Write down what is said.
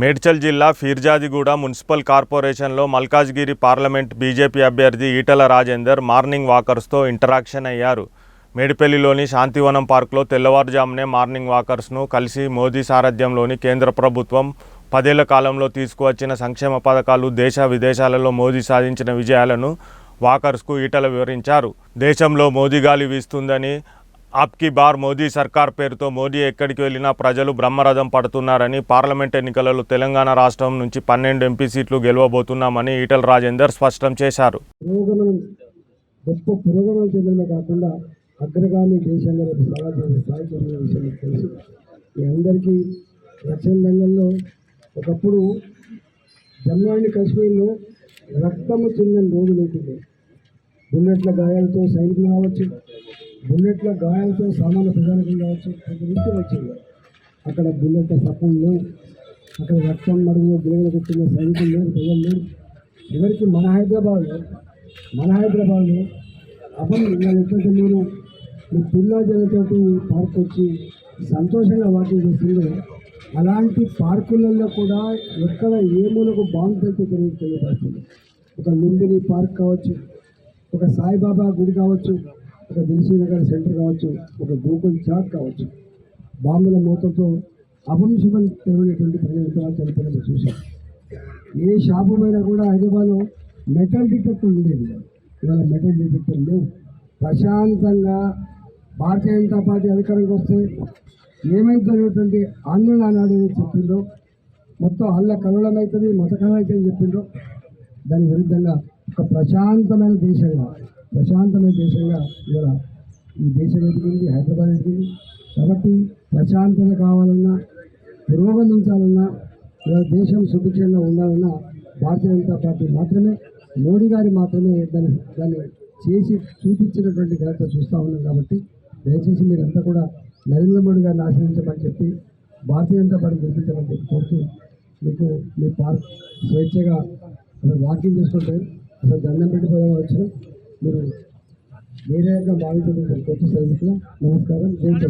మేడ్చల్ జిల్లా ఫీర్జాదిగూడ మున్సిపల్ కార్పొరేషన్లో Malkajgiri parliament BJP అభ్యర్థి ఈటల రాజేందర్ మార్నింగ్ వాకర్స్తో ఇంటరాక్షన్ అయ్యారు. మేడిపల్లిలోని శాంతివనం పార్క్లో తెల్లవారుజామునే మార్నింగ్ వాకర్స్ను కలిసి మోదీ సారథ్యంలోని కేంద్ర ప్రభుత్వం పదేళ్ళ కాలంలో తీసుకువచ్చిన సంక్షేమ పథకాలు దేశ విదేశాలలో మోదీ సాధించిన విజయాలను వాకర్స్కు ఈటల వివరించారు. దేశంలో మోదీ గాలి వీస్తుందని ఆప్కి బార్ మోదీ సర్కార్ పేరుతో మోదీ ఎక్కడికి వెళ్ళినా ప్రజలు బ్రహ్మరథం పడుతున్నారని పార్లమెంట్ ఎన్నికలలో తెలంగాణ రాష్ట్రం నుంచి పన్నెండు ఎంపీ సీట్లు గెలవబోతున్నామని ఈటల రాజేందర్ స్పష్టం చేశారు. గొప్ప పురోగమనం చెందడమే కాకుండా అగ్రగామి దేశంగా రేపు చేసే స్థాయికి విషయం తెలుసు. మీ అందరికీ రక్షణ రంగంలో ఒకప్పుడు జమ్మూ అండ్ కాశ్మీర్లో రక్తము చెందిన రోజు లేకుండే. బుల్లెట్ల గాయాలతో సైనికులు కావచ్చు బుల్లెట్ల గాయాలతో సామాన్య ప్రజలకు కావచ్చు కొంత వచ్చింది. అక్కడ బుల్లెట్ల సపోర్ట్ లేవు అక్కడ రక్తం మడుగులో బిల్లలు కూర్చున్న సైనికులు లేరు ప్రజలు. లేరు చివరికి మన హైదరాబాద్లో. మన హైదరాబాద్లో అపం ఎట్లంటే నేను మీ పిల్ల జనతోటి పార్క్ వచ్చి సంతోషంగా వాకింగ్ చేస్తుందో అలాంటి పార్కులలో కూడా ఎక్కడ ఏ మూలకు బాంబు తెలియపడుతుంది ఒక లుంబిని పార్క్ కావచ్చు ఒక సాయిబాబా గుడి కావచ్చు ఒక దిల్సీనగర్ సెంటర్ కావచ్చు ఒక గోకుల్ చాట్ కావచ్చు. బాంబుల మూతతో అపంశమం తెలియనటువంటి ప్రజలు ఎంతగా చనిపోయిన చూశాం. ఏ షాపు పైన కూడా హైదరాబాద్లో మెటల్ డిటెక్టర్ ఉండేది. ఇవాళ మెటల్ డిటెక్టర్ లేవు. ప్రశాంతంగా భారతీయ జనతా పార్టీ అధికారంకి వస్తే ఏమైతున్నటువంటి ఆందోళన ఆనాడు ఏదో చెప్పిందో మొత్తం అల్ల కలవడం అవుతుంది అని అవుతుంది చెప్పిండ్రో దాని విరుద్ధంగా ఒక ప్రశాంతమైన దేశంగా ప్రశాంతమైన దేశంగా ఇవాళ ఈ దేశం ఎదిగింది హైదరాబాద్ ఎదిగింది. కాబట్టి ప్రశాంతత కావాలన్నా పురోగమించాలన్నా ఇవాళ దేశం సుభిక్షంగా ఉండాలన్నా భారతీయ జనతా పార్టీ మాత్రమే మోడీ గారి మాత్రమే దాన్ని దాన్ని చేసి చూపించినటువంటి ఘనత చూస్తూ ఉన్నాం కాబట్టి దయచేసి మీరంతా కూడా నరేంద్ర మోడీ గారిని ఆశ్రయించమని చెప్పి భారతీయ జనతా పార్టీ గెలిపించమని చెప్పి కోరుతూ మీకు మీ పార్క్ స్వేచ్ఛగా వాకింగ్ చేసుకుంటే అసలు దండం పెట్టిపోదాం వచ్చిన మీరు వేరే బాగుంటుంది కొత్త సర్వీస్లో. నమస్కారం. జై